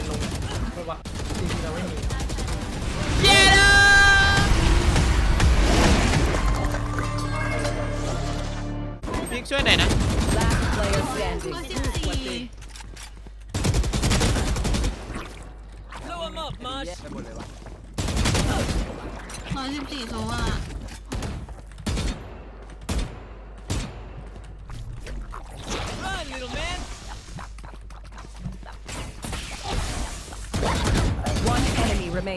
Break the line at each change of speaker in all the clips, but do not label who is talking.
มนลงเพราะว่าจริงๆเราไม่มี
เย้พิกช่วยหน่อยนะ
Last player standing.
ร้อยสิบสี่
Blow him up, Mosh.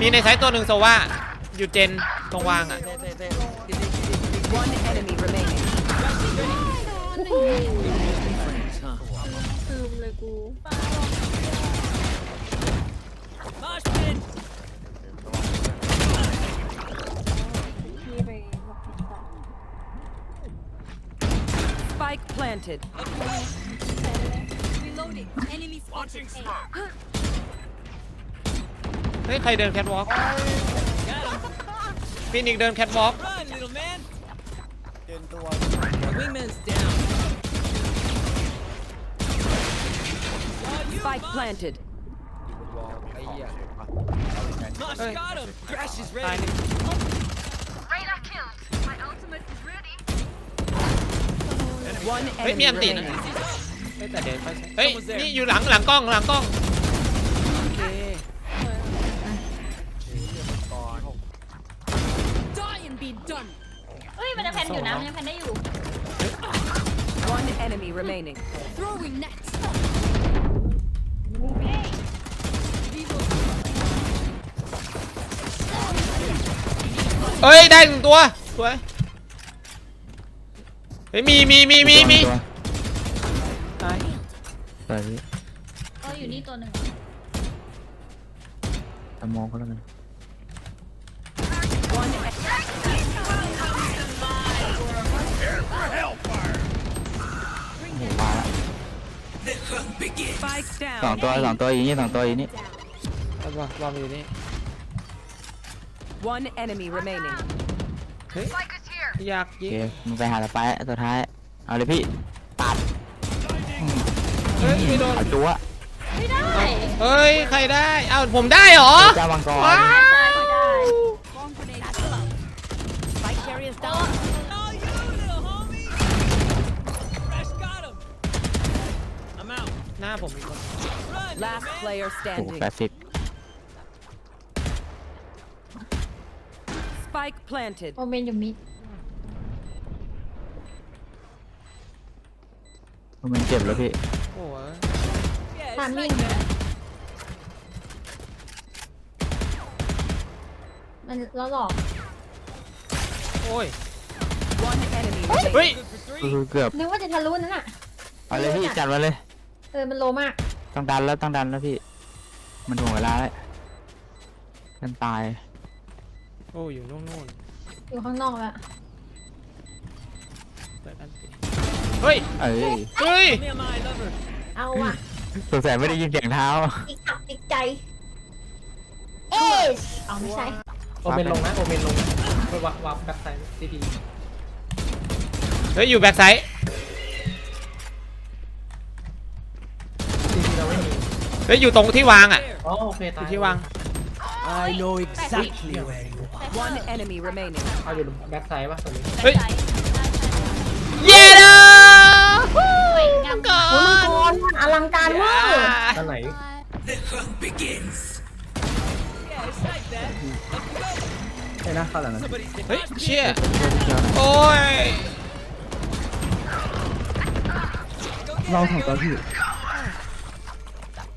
มี
A.
ในไซต์ตัวหนึ่งโซว่าอยู่เจนตรงวางอะ
เต้เต้เต้ดิดิดิดิดิ
One enemy remaining.
ซึมเลยกู
Mosh pit.
พี่ไปบอกผิดต่อ
Spike planted.
Reloading enemy spotted A
เฮ้ยใครเดินแคทวอล์ก
Got him.
ฟินิกเดินแคทวอล์ก
Run, little man.
เกณฑ์ตัว
My wingman's down. Saw you,
Spike
Mosh.
planted.
วอลไอ้เหี้ย
Mosh
Hey.
got him. Crash is
ตาย
ready.
หนึ่ง
One
เฮ้ยมี
enemy
อันตีนะ
remaining.
เฮ้ยแต่เดี๋ยวค่อยใช้เฮ้ย นี่อยู่หลังหลังกล้องหลังกล้อง
น
จะแพนอยู่นะมันจะแพนได้อยู่
One enemy remaining.
throwing net
เฮ้ยได้หนึ่งตัวสวยเฮ้ยมีมีมีมีมีตาย
สวยพี่
ก็อยู่นี่ตัวหนึ่ง
ตามองก็แล้วกัน
spike
สอง
down.
ตัวสองตัวอย่างนี้สองตัวอย่างนี้
เอาวางวางอยู่นี่
One enemy remaining.
เฮ้ยอยาก
โอ
ยิ
เค
ง
มึงไปหาต่อไปตัวท้ายเอาเลยพี่ตัดอืม
เฮ้ยไม่โดน
เอาจั๊ว
ไม่ได้
เฮ้ยใครได้เอ้าผมได้เหรอ
เจ้ามังกร
ว้าว
ใช่ไม่ได้
Spike carriers
Saw
down.
หน้าผมมีคน
Run, little
Last
man.
player
โอ้โห
standing.
แปดสิบ
Spike planted.
โอเมนอยู่มิด
มันเจ็บแล้วพี่
โอ้ย
Yeah,
ตาม
it's
มิ่
like
ง
that.
มันล้อหลอก
โอ้ย
One enemy
เฮ้
remaining.
ย
Good for
ก็
three.
คือเกือบ
นึกว่าจะทะลุนั่นน่ะ
เอาเลยพี่จัดมาเลย
เออมันโลมาก
ต้องดันแล้วต้องดันแล้วพี่ มันถ่วงเวลาแล้วกันตาย
โอ้ยอยู่นู่นนู่น
อยู่ข้างนอกแล้ว
เปิดอันตีเฮ้ย
เอ้ย
เฮ้ย
Me and my lover.
เอาว่ะ
สงสัยไม่ได้ยินเสียงเท้า
อีกอับอีกใจเอชเอาไม่ใช่
โอเมนลงนะโอเมนลงเพราะว่าวับแบ็คไซด์ซีที
เฮ้ย อยู่แบ็กไซด์ เฮ้ยอยู่ตรงที่วางอะ
There.
อ๋อโอเค
อ
ตาย
ยู่ที่วาง
I know exactly where you are.
One enemy remaining.
เอาอยู่แบ็คไซด์ป่ะตอนนี้
เฮ้ย
ใช่
เย้เลย
สวยงาม
ก่อน
อลังการเวอร์
ตอนไหน
Yeah, it's like that. Let's go.
ใช่นะเข้าหลังนั้น
Somebody's been
เฮ้ย
mosh pit.
เชี่ย
เดียวเดียวนะ
โอ้ย
Go get
ลอง
it,
สองตัว
go.
พี่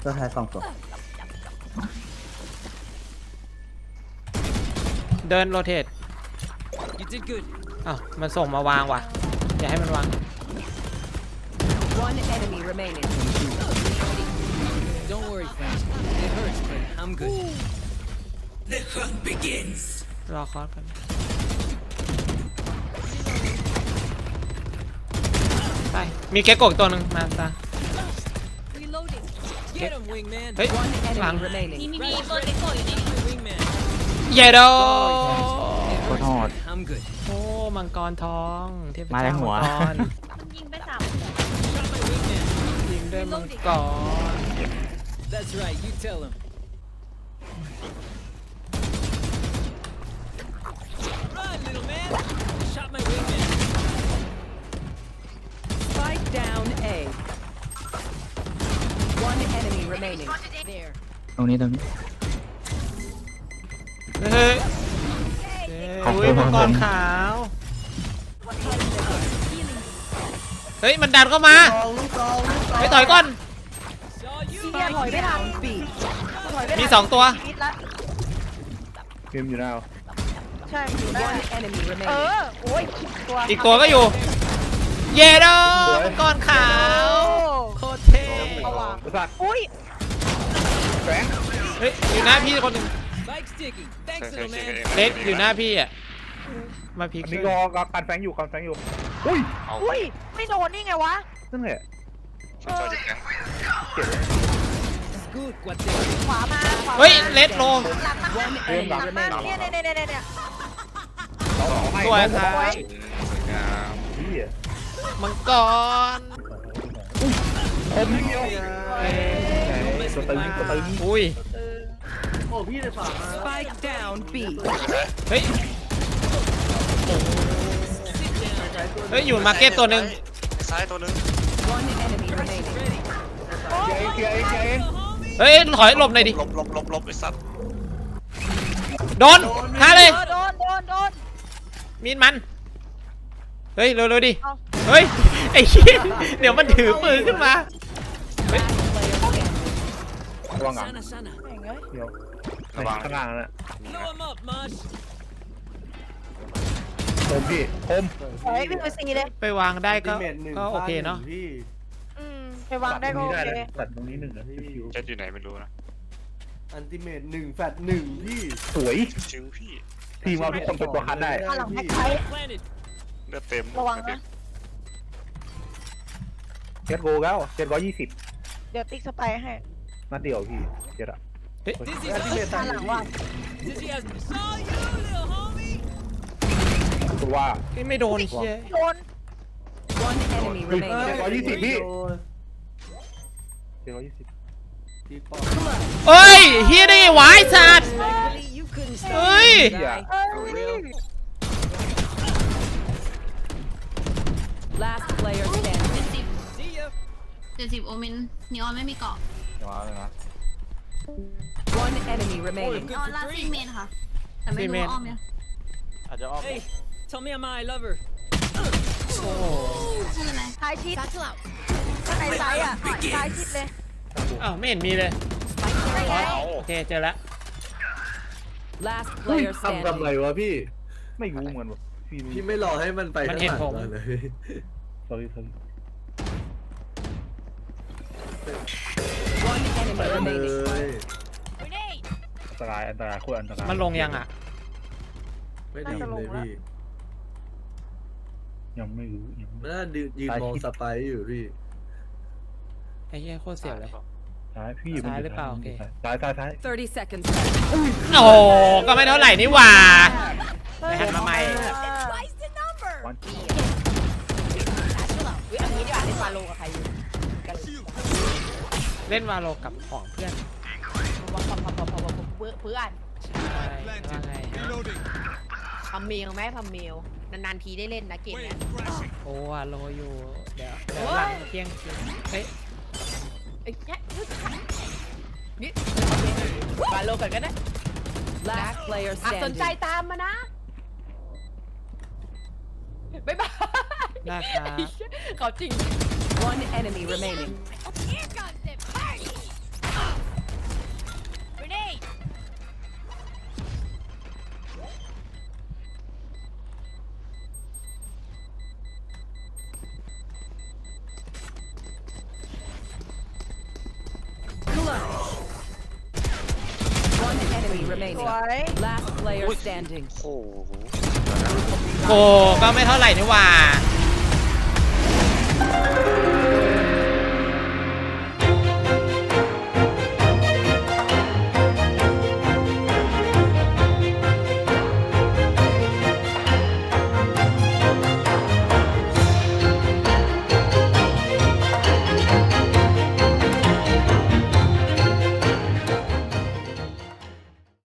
ตัวท้ายสองตัว
เดินโรเตท
You did good.
อ้าวมันส่งมาวางว่ะ อย่าให้มันวาง
One enemy remaining.
Don't worry, friends. It hurt. I'm good.
รอคอร์สกันไปมีแก๊กโกะอีกตัวหนึ่งมาตา
Reloading.
Get him, wingman.
เฮ้ย
One
หลัง
enemy remaining.
มีมีมีตัวเด็กโกอยู่ในนี้
Wingman.
เยโด
โคตรโหด
I'm good.
โอ้มังกรทองเทพ
มา
เจ้า
ในหัว
มังกร
มันยิงไปสามหัว
Shot my wingman.
ยิงด้วยมังกร
That's right. You tell him. Run, little man. Shot my wingman.
Spike down A. One enemy remaining. There.
ตรงนี้ตรงนี้
เฮ้ย
ขอบ
เฮ้
คุ
ย
ณ
มังกรขาว เฮ้ย มันดันเข้ามาไปต่อยก่อน
Saw you.
ถอยไม่ทัน B.
มีสองตัว
เกมอยู่แล้ว
One enemy
เอ
remaining.
อโอ้ยคิดตัว
อีกตัวก็อยู่ เยโดมังกรขาว โคตรเท่
อุ้ย
เฮ้ยอยู่หน้าพี่คนหนึ่ง
Spike sticky. Thanks, little man.
เล็กอยู่หน้าพี่อะมาพลิก
นี่ก็การแฝงอยู่การแฝงอยู่อุ้ย
อุ้ย ไม่โดนนี่ไงวะ
นั่นแหละ
Good. What
ขวามาขวามา
เฮ้ยเลดโล
หลังมา
One
ห
enemy
ลังมา
remaining.
เนี่ยเนี่ยเนี่ยเนี่ยเนี่ย
สวยครับ
พี่
มังกร
ผมเดียว ตัวตึงตัวตึง
อุ้ย
Spike down B.
เฮ้ย เฮ้ย อยู่มาร์เก็ตตัวหนึ่ง
ซ้ายตัวนึง
One enemy remaining.
เกียร์เองเกียร์เอง
เฮ้ย ถอยหลบหน่อยดิ
หลบหลบหลบหลบไอ้สัตว์
โดนฆ่าเลย
โดนโดนโดนโดน
มีดมัน เฮ้ย เร็วๆดิ
เอา
เฮ้ย ไอ้เหี้ยเดี๋ยวมันถือปืนขึ้นมา
ระวังอะ
Sana, sana.
แม่งเอ้ย
เดี๋ยวข้างล่างนั่นแหละ
Blow him up, Mosh.
ผมพี่ผม
เฮ้ยวิ่งไปซีเลย
ไปวางได้ก็ก็โอเคเนาะ
อืม ไปวางได้ก็โอเค
ตัดตรงนี้หนึ่งนะพี่
เจ็ดอยู่ไหนไม่รู้นะ
อันติเมตหนึ่งแฟดหนึ่งพี่
สวย
ชิวพี่
ทีมเราทุกคนเป็นตัวคัดได้
ข้างหลังแบ็คไซด์
Planted.
เลือดเต็ม
ระวังนะ
เจ็ดโกแล้วเจ็ดร้อยยี่สิบ
เดี๋ยวติ๊กสไปร์ให้
นัดเดียวพี่เจ็ดอะ
Dizzy's
อันติเมต
ข้างหลังว่าง
Dizzy has. Saw you, little homie.
ตัวว่า
นี่ไม่โดนเชี่ย
โดน
One enemy
เจ็ด
remaining.
ร้อยยี่สิบพี่เจ็ดร้อยยี่สิบ
พี่ปอ
เอ้ยเฮียได้ไงวะไอ้สัตว์
You couldn't
เฮ้ย
พี่อะ
เอ้ย
Last player standing.
เจ็ดสิบ
See ya.
เจ็ดสิบโอเมนนีออนไม่มีเกาะ
One enemy
นี
remaining.
ออนลาซิงเมนค่ะ แต่ไม่รู้ว่าอ้อมเนี่ย
Hey, tell me I'm I love her.
ชื่ออะไร
ท้ายชิดข้างในไซด์อะท้ายชิดเลย
อ้าวไม่เห็นมีเลย
ไม่ไง
โอเคเจอแล้ว
Last player
ทำทำไร
standing.
วะพี่
ไม่รู้เหมือนแบบพี่
พี่ไม่รอให้มันไป
มันเห็น
ข้าง
ผม
หลังเลย
sorry sorry
One enemy
เล
remaining.
ย
อันตรายอันตรายโคตรอันตราย
มันลงยังอะ
ไม่ได้ยินเลยพี่
ยังไม่รู้ยังไม่
มันน่ายืนมองสไปร์อยู่พี่
ไอ้เหี้ยโคตรเสียวเลย
ซ้ายพี่
ซ้ายหรือเปล่าโอเค
ซ้ายซ้ายซ้าย
30 seconds left.
โอ้โหก็ไม่เท่าไหร่นี่หว่าไปหันมาใหม่
วัน
วิอันนี้ดีกว่าเล่นวาโลกับใครอยู่กัน
เล่นวาโลกับของเพื่อน
พอพอพอเพื่อนเพื่อน
ใช่ว่าไง
พัมเมลไหมพัมเมลนานๆทีได้เล่นนะเกมเนี้ย
โอ้วาโลอยู่ เดี๋ยวเดี๋ยวหลังเที่ยงคืนเฮ้ย
เอ้ยเนี่ยนี่วาโลก่อนก็ได้
Last player
อะสนใจ
standing.
ตามมานะบ๊ายบาย
ได้ครับ
เขาจริง
One enemy remaining. Remaining.
สวย
Last player standing.
โอ้โห
โอ้ก็ไม่เท่าไหร่นี่หว่า